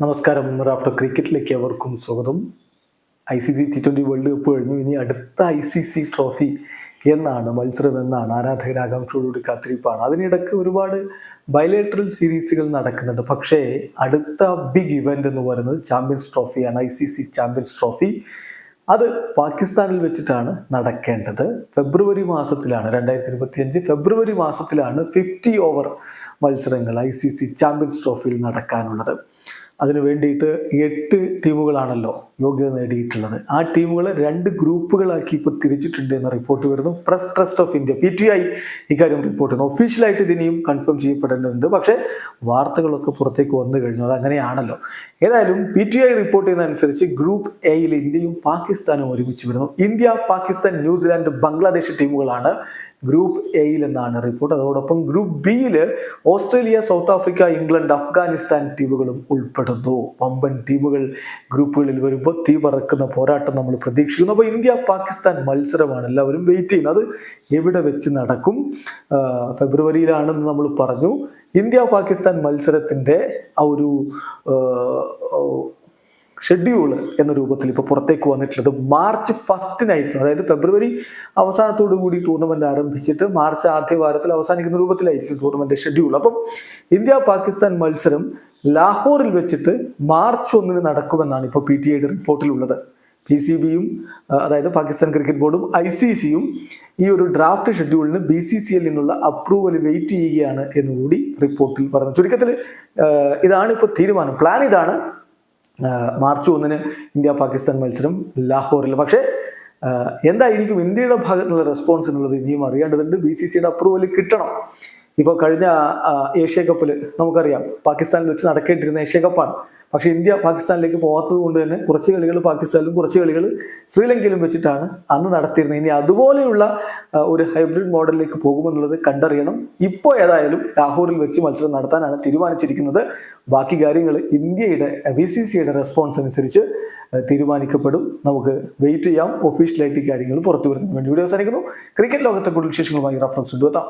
നമസ്കാരം. റാഫ്റ്റർ ക്രിക്കറ്റിലേക്ക് അവർക്കും സ്വാഗതം. I C C T twenty World Cup കഴിഞ്ഞു. ഇനി അടുത്ത ഐ സി സി ട്രോഫി എന്നാണ് മത്സരം എന്നാണ് ആരാധകർ ആകാംക്ഷയോടുകൂടി കാത്തിരിപ്പാണ്. അതിനിടയ്ക്ക് ഒരുപാട് ബയലേറ്ററൽ സീരീസുകൾ നടക്കുന്നുണ്ട്. പക്ഷേ അടുത്ത ബിഗ് ഇവന്റ് എന്ന് പറയുന്നത് champions ട്രോഫിയാണ് I C C champions trophy അത് പാകിസ്ഥാനിൽ വെച്ചിട്ടാണ് നടക്കേണ്ടത്. ഫെബ്രുവരി മാസത്തിലാണ് രണ്ടായിരത്തി ഇരുപത്തി അഞ്ച് ഫെബ്രുവരി മാസത്തിലാണ് ഫിഫ്റ്റി ഓവർ മത്സരങ്ങൾ ഐ സി സി ചാമ്പ്യൻസ് ട്രോഫിയിൽ നടക്കാനുള്ളത്. അതിനു വേണ്ടിയിട്ട് എട്ട് ടീമുകളാണല്ലോ യോഗ്യത നേടിയിട്ടുള്ളത്. ആ ടീമുകളെ രണ്ട് ഗ്രൂപ്പുകളാക്കി ഇപ്പോൾ തിരിച്ചിട്ടുണ്ട് എന്ന റിപ്പോർട്ട് വരുന്നു. Press Trust of India P T I ഇക്കാര്യം റിപ്പോർട്ട് ചെയ്യുന്നു. ഒഫീഷ്യലായിട്ട് ഇതിനെയും കൺഫേം ചെയ്യപ്പെടേണ്ടതുണ്ട് പക്ഷേ വാർത്തകളൊക്കെ പുറത്തേക്ക് വന്നു കഴിഞ്ഞു. അത് അങ്ങനെയാണല്ലോ. ഏതായാലും പി ടി ഐ റിപ്പോർട്ട് ചെയ്യുന്ന അനുസരിച്ച് ഗ്രൂപ്പ് എയിൽ ഇന്ത്യയും പാകിസ്ഥാനും ഒരുമിച്ച് വരുന്നു. ഇന്ത്യ പാകിസ്ഥാൻ ന്യൂസിലാൻഡ് ബംഗ്ലാദേശ് ടീമുകളാണ് ഗ്രൂപ്പ് എയിൽ എന്നാണ് റിപ്പോർട്ട് അതോടൊപ്പം ഗ്രൂപ്പ് ബിയിൽ Australia South Africa England Afghanistan ടീമുകളും ഉൾപ്പെടുന്നു. വമ്പൻ ടീമുകൾ ഗ്രൂപ്പുകളിൽ വരുമ്പോൾ തീ പറക്കുന്ന പോരാട്ടം നമ്മൾ പ്രതീക്ഷിക്കുന്നു. അപ്പോൾ ഇന്ത്യ പാകിസ്ഥാൻ മത്സരമാണ്. എല്ലാവരും വെയിറ്റ് ചെയ്യുന്നത് അത് എവിടെ വെച്ച് നടക്കും? ഫെബ്രുവരിയിലാണെന്ന് നമ്മൾ പറഞ്ഞു. ഇന്ത്യ പാകിസ്ഥാൻ മത്സരത്തിന്റെ ആ ഒരു ഷെഡ്യൂൾ എന്ന രൂപത്തിൽ ഇപ്പോൾ പുറത്തേക്ക് വന്നിട്ടുള്ളത്. മാർച്ച് ഫസ്റ്റിനായിരിക്കും. അതായത് ഫെബ്രുവരി അവസാനത്തോടു കൂടി ടൂർണമെന്റ് ആരംഭിച്ചിട്ട് മാർച്ച് ആദ്യ വാരത്തിൽ അവസാനിക്കുന്ന രൂപത്തിലായിരിക്കും ടൂർണമെന്റ് ഷെഡ്യൂൾ അപ്പം ഇന്ത്യ പാകിസ്ഥാൻ മത്സരം ലാഹോറിൽ വെച്ചിട്ട് മാർച്ച് ഒന്നിന് നടക്കുമെന്നാണ് ഇപ്പോൾ പി ടി ഐയുടെ റിപ്പോർട്ടിലുള്ളത്. പി സി ബിയും അതായത് പാകിസ്ഥാൻ ക്രിക്കറ്റ് ബോർഡും ഐ സി സിയും ഈ ഒരു ഡ്രാഫ്റ്റ് ഷെഡ്യൂളിന് ബി സി സി എൽ നിന്നുള്ള അപ്രൂവൽ വെയിറ്റ് ചെയ്യുകയാണ് എന്നുകൂടി റിപ്പോർട്ടിൽ പറഞ്ഞു. ചുരുക്കത്തിൽ ഇതാണ് ഇപ്പോൾ തീരുമാനം. പ്ലാൻ ഇതാണ് മാർച്ച് ഒന്നിന് ഇന്ത്യ പാകിസ്ഥാൻ മത്സരം ലാഹോറിൽ. പക്ഷേ എന്തായിരിക്കും ഇന്ത്യയുടെ ഭാഗത്തുള്ള റെസ്പോൺസ് എന്നുള്ളത് ഇനിയും അറിയേണ്ടതുണ്ട്. ബി സി സിയുടെ അപ്രൂവൽ കിട്ടണം. ഇപ്പോൾ കഴിഞ്ഞ ഏഷ്യ കപ്പിൽ നമുക്കറിയാം പാകിസ്ഥാനിൽ വെച്ച് നടക്കേണ്ടിരുന്ന ഏഷ്യ കപ്പാണ് പക്ഷേ ഇന്ത്യ പാകിസ്ഥാനിലേക്ക് പോകാത്തത് കൊണ്ട് തന്നെ കുറച്ച് കളികൾ പാകിസ്ഥാനിലും കുറച്ച് കളികൾ ശ്രീലങ്കയിലും വെച്ചിട്ടാണ് അന്ന് നടത്തിയിരുന്നത്. ഇനി അതുപോലെയുള്ള ഒരു ഹൈബ്രിഡ് മോഡലിലേക്ക് പോകുമെന്നുള്ളത് കണ്ടറിയണം. ഇപ്പോൾ ഏതായാലും ലാഹോറിൽ വെച്ച് മത്സരം നടത്താനാണ് തീരുമാനിച്ചിരിക്കുന്നത്. ബാക്കി കാര്യങ്ങൾ ഇന്ത്യയുടെ ബി സി സിയുടെ റെസ്പോൺസ് അനുസരിച്ച് തീരുമാനിക്കപ്പെടും. നമുക്ക് വെയിറ്റ് ചെയ്യാം. ഒഫീഷ്യലായിട്ട് ഈ കാര്യങ്ങൾ പുറത്തു വരുന്നതിന് വേണ്ടി വീഡിയോ അവസാനിക്കുന്നു. ക്രിക്കറ്റ് ലോകത്തെ കൂടുതൽ വിശേഷങ്ങളുമായി റഫറൻസ് കൊണ്ടുവെത്താം.